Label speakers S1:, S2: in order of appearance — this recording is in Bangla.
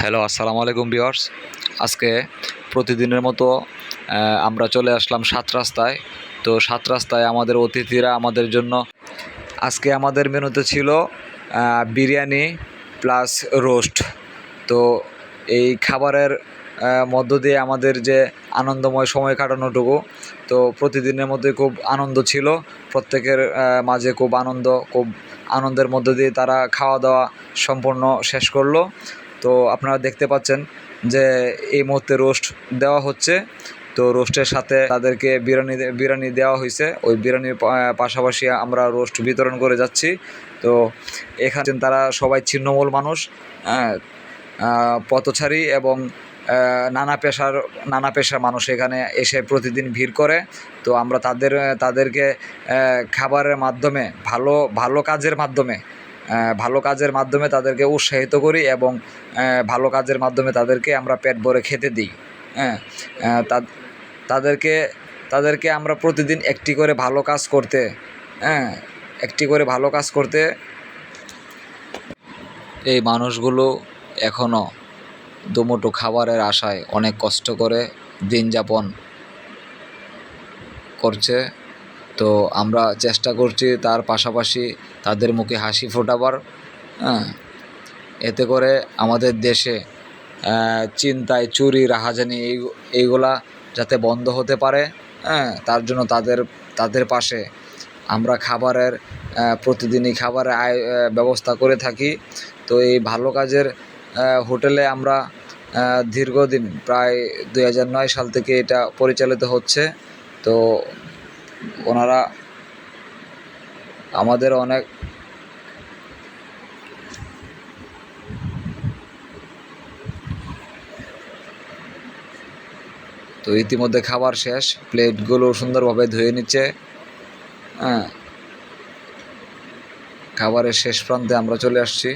S1: হ্যালো আসসালামু আলাইকুম বিয়ার্স আজকে প্রতিদিনের মতো আমরা চলে আসলাম সাত রাস্তায়। তো সাত রাস্তায় আমাদের অতিথিরা আমাদের জন্য আজকে আমাদের মেনুতে ছিল বিরিয়ানি প্লাস রোস্ট। তো এই খাবারের মধ্য দিয়ে আমাদের যে আনন্দময় সময় কাটানোটুকু, তো প্রতিদিনের মধ্যে খুব আনন্দ ছিল। প্রত্যেকের মাঝে খুব আনন্দ, খুব আনন্দের মধ্য দিয়ে তারা খাওয়া দাওয়া সম্পূর্ণ শেষ করল। তো আপনারা দেখতে পাচ্ছেন যে এই মুহূর্তে রোস্ট দেওয়া হচ্ছে। তো রোস্টের সাথে তাদেরকে বিরিয়ানি বিরিয়ানি দেওয়া হয়েছে। ওই বিরিয়ানির পাশাপাশি আমরা রোস্ট বিতরণ করে যাচ্ছি। তো এখানে তারা সবাই ছিন্নমূল মানুষ হ্যাঁ, আহ, পথচারী এবং নানা পেশার নানা পেশার মানুষ এখানে এসে প্রতিদিন ভিড় করে। তো আমরা তাদের তাদেরকে খাবারের মাধ্যমে ভালো ভালো কাজের মাধ্যমে ভালো কাজের মাধ্যমে তাদেরকে উৎসাহিত করি এবং ভালো কাজের মাধ্যমে তাদেরকে আমরা পেট ভরে খেতে দিই। হ্যাঁ তাদেরকে তাদেরকে আমরা প্রতিদিন একটি করে ভালো কাজ করতে হ্যাঁ একটি করে ভালো কাজ করতে এই মানুষগুলো এখনও দুমুঠো খাবারের আশায় অনেক কষ্ট করে দিন যাপন করছে। তো আমরা চেষ্টা করছি তার পাশাপাশি তাদের মুখে হাসি ফোটাবার হ্যাঁ। এতে করে আমাদের দেশে চিন্তায়, চুরি, রাহাজানি এই, এইগুলা যাতে বন্ধ হতে পারে হ্যাঁ তার জন্য তাদের তাদের পাশে আমরা খাবারের প্রতিদিনই খাবারের আয় ব্যবস্থা করে থাকি। তো এই ভালো কাজের হোটেলে আমরা দীর্ঘদিন, প্রায় দুই হাজার নয় সাল থেকে এটা পরিচালিত হচ্ছে। তো ওনারা আমাদের অনেক তো ইতিমধ্যে খাবার শেষ, প্লেটগুলো সুন্দরভাবে ধুয়ে নিচ্ছে। হ্যাঁ খাবারের শেষ প্রান্তে আমরা চলে আসছি।